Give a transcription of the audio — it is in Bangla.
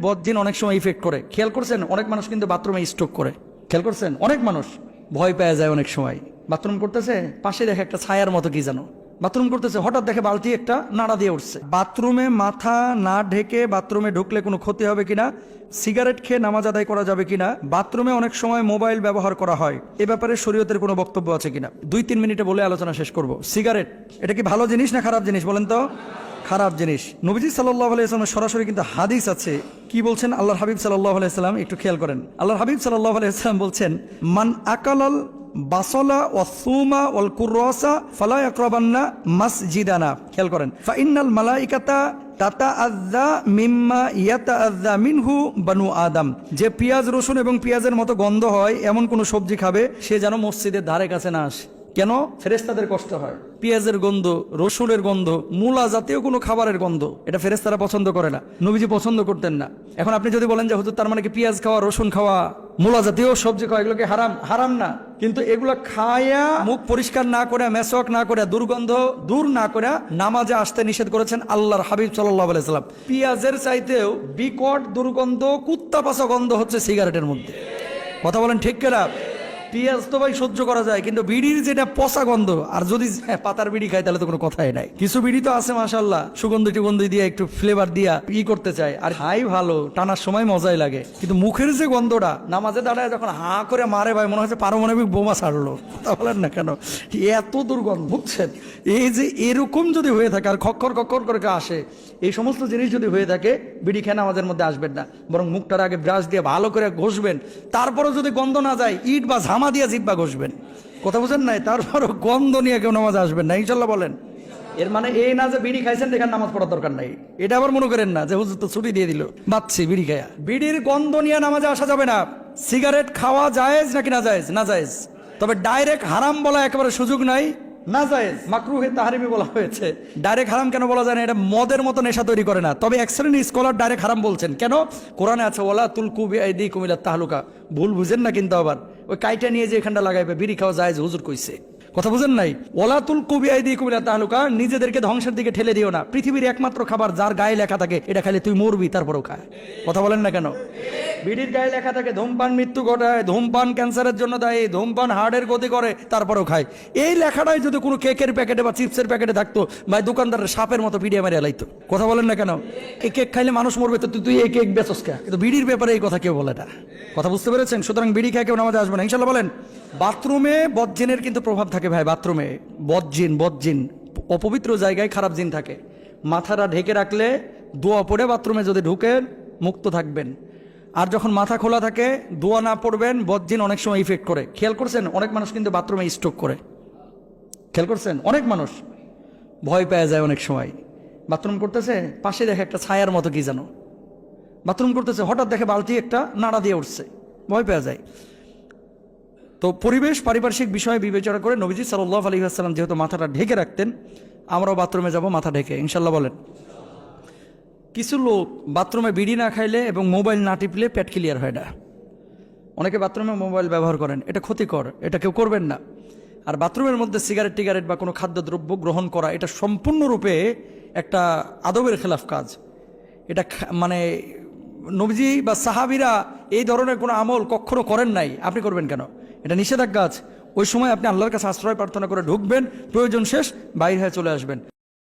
বদজিন অনেক সময় ইফেক্ট করে। খেয়াল করছেন? অনেক মানুষ কিন্তু বাথরুমে স্ট্রোক করে। খেয়াল করছেন? অনেক মানুষ ভয় পেয়ে যায় অনেক সময়। বাথরুম করতেছে, পাশে দেখে একটা ছায়ার মতো কি জানো বাথরুম করতেছে, হঠাৎ দেখে বালতি একটা নাড়া দিয়ে উঠছে। বাথরুমে মাথা না ঢেকে বাথরুমে ঢুকলে কোনো ক্ষতি হবে কিনা, সিগারেট খেয়ে নামাজ আদায় করা যাবে কিনা, বাথরুমে অনেক সময় মোবাইল ব্যবহার করা হয়, এ ব্যাপারে শরীয়তের কোনো বক্তব্য আছে কিনা? দুই তিন মিনিটে বলে আলোচনা শেষ করব। সিগারেট, এটা কি ভালো জিনিস না খারাপ জিনিস বলেন তো? খারাপ জিনিস। নবীজি সাল্লাহ আলাইসলামের সরাসরি কিন্তু হাদিস আছে। কি বলছেন? আল্লাহর হাবিব সাল্লাহ আলাইসাল্লাম একটু খেয়াল করেন। আল্লাহর হাবিব সাল্লাহ আলাইসাল্লাম বলছেন, মান আকালাল বাসলা ও সুমা ওয়াল কুরসা ফালা একরবান্না মাসজিদানা। খেয়াল করেন। ফাইনাল মালাইকাতা তাতা মিম্মা ইয়াতা মিনহু বানু আদম। যে পেঁয়াজ, রসুন এবং পেঁয়াজের মতো গন্ধ হয়, এমন কোনো সবজি খাবে, সে যেন মসজিদের ধারে কাছে না আসে। কেন? ফেরেস্তাদের কষ্ট হয়। পেঁয়াজের গন্ধ, রসুনের গন্ধ, মূলা জাতীয় কোনো খাবারের গন্ধ, এটা ফেরেস্তারা পছন্দ করে না। নবীজি পছন্দ করতেন না। এখন আপনি যদি বলেন যে, হুজুর, তার মানে কি পেঁয়াজ খাওয়া, রসুন খাওয়া, মূলা জাতীয় সবজি খাওয়া এগুলোকে হারাম? হারাম না। কিন্তু এগুলো খায়া, মুখ পরিষ্কার না করে মেসওয়াক না করে দুর্গন্ধ দূর না করে নামাজে আসতে নিষেধ করেছেন আল্লাহর হাবিব সাল্লাহ আলাইসাল্লাম পেঁয়াজের চাইতেও বিকট দুর্গন্ধ কুত্তা পাশা গন্ধ হচ্ছে সিগারেটের মধ্যে। কথা বলেন ঠিক কেনা? পেঁয়াজ তো ভাই সহ্য করা যায় কিন্তু বিড়ির যেটা পচা গন্ধ আর যদি হ্যাঁ, পাতার বিড়ি খাই তাহলে তো কোনো কথাই নাই। কিছু বিড়ি তো আছে মাসাল্লাহ সুগন্ধি টুগন্ধি দিয়ে একটু ফ্লেভার দিয়া ই করতে চায় আর হাই ভালো টানার সময় মজাই লাগে। কিন্তু মুখের যে গন্ধটা নামাজে দাঁড়ায় যখন হা করে মারে ভাই মনে হচ্ছে পারমাণবিক বোমা ছাড়লো। কথা বলেন না কেন? এত দুর্গন্ধ বুঝছেন? এই যে এরকম যদি হয়ে থাকে আর খক্কর খক্কর করে আসে এই সমস্ত জিনিস যদি হয়ে থাকে বিড়ি খেয়ে নামাজের মধ্যে আসবেন না। বরং মুখটার আগে ব্রাশ দিয়ে ভালো করে ঘষবেন। তারপরেও যদি গন্ধ না যায় ইট বা ঝামা দিয়ে জিব্বা ঘষবেন। কথা বুঝেন নাই? তারপরও গন্ধ নিয়ে কেউ নামাজ আসবেন না, ইনশাল্লাহ বলেন। এর মানে এই না যে বিড়ি খাইছেন দেখার নামাজ পড়ার দরকার নাই। এটা আবার মনে করেন না যে হুজুর তো ছুটি দিয়ে দিল, বাচ্ছি বিড়ি খায়া। বিড়ির গন্ধ নিয়ে নামাজে আসা যাবে না। সিগারেট খাওয়া জায়েজ নাকি না জায়েজ? না জায়েজ। তবে ডাইরেক্ট হারাম বলা একেবারে সুযোগ নাই। না জায়েজ। মাকরুহে তাহারিমি বলা হয়েছে। ডাইরেক্ট হারাম কেন বলা যায় না? এটা মদের মতো নেশা তৈরি করে না। তবে এক শ্রেণির স্কলার ডাইরেক্ট হারাম বলছেন। কেন? কোরআনে আছে ওলা তুল কুবি আইদি কুমিল্লা তাহলুকা। ভুল বুঝেন না কিন্তু আবার। ওই কাইটা নিয়ে যে এখানটা লাগাইবে, বিড়ি খাওয়া যায় হুজুর কইছে। কথা বুঝেন নাই? ওলাতুল কবি আই দিয়ে কবিরা তাহলুকা, নিজেদেরকে ধ্বংসের দিকে ঠেলে দিও না। পৃথিবীর একমাত্র খাবার যার গায়ে লেখা থাকে, এটা খাইলে তুই মরবি, তারপরেও খায় কথা বলেন না কেন? বিড়ির গায়ে লেখা থাকে, ধূমপান মৃত্যু ঘটায়, ধূমপান ক্যান্সারের জন্য দায়ী, ধূমপান হার্টের গতি করে, তারপরেও খায়। এই লেখাটাই যদি কোনো কেকের প্যাকেটে বা চিপসের প্যাকেটে থাকতো বা দোকানদারের সাপের মতো পিডিয়া মেরে লাইতো। কথা বলেন না কেন? এই কেক খাইলে মানুষ মরবে, তো তুই- এই কেক বেচস কে? কিন্তু বিড়ির ব্যাপারে এই কথা কেউ বলে না। কথা বুঝতে পেরেছেন? সুতরাং বিড়ি খেয়ে কেউ নামাজে আসবে না। ইনশাল্লাহ বলেন, বাথরুমে বদজিনের কিন্তু প্রভাব থাকে ভাই, বাথরুমে। বদজিন বদজিন অপবিত্র জায়গায় খারাপ জিন থাকে। মাথাটা ঢেকে রাখলে দোয়া পড়ে, বাথরুমে যদি ঢুকেন, মুক্ত থাকবেন। আর যখন মাথা খোলা থাকে, দোয়া না পড়বেন, বদজিন অনেক সময় ইফেক্ট করে। খেয়াল করছেন? অনেক মানুষ কিন্তু বাথরুমে স্ট্রোক করে। খেয়াল করছেন? অনেক মানুষ। ভয় পেয়ে যায় অনেক সময়। বাথরুম করতেছে, পাশে দেখে একটা ছায়ার মতো কি জানো বাথরুম করতেছে, হঠাৎ দেখে বালতি একটা নাড়া দিয়ে উঠছে। ভয় পেয়ে যায়। তো পরিবেশ, পারিপার্শ্বিক বিষয়ে বিবেচনা করে নবীজি সাল্লাহ আলী আসসালাম যেহেতু মাথাটা ঢেকে রাখতেন, আমরাও বাথরুমে যাব, মাথা ঢেকে। ইনশাল্লাহ বলেন। কিছু লোক বাথরুমে বিড়ি না খাইলে এবং মোবাইল না টিপলে পেট ক্লিয়ার হয় না। অনেকে বাথরুমে মোবাইল ব্যবহার করেন, এটা ক্ষতিকর, এটা কেউ করবেন না। আর বাথরুমের মধ্যে সিগারেট টিগারেট বা কোনো খাদ্যদ্রব্য গ্রহণ করা, এটা সম্পূর্ণরূপে একটা আদবের খেলাফ কাজ। এটা মানে নবজি বা সাহাবিরা এই ধরনের কোনো আমল কখনো করেন নাই। আপনি করবেন কেন? এটা নিষেধাজ্ঞা আছে। ওই সময় আপনি আল্লাহর কাছে আশ্রয় প্রার্থনা করে ঢুকবেন, প্রয়োজন শেষ, বাইরে হয়ে চলে আসবেন।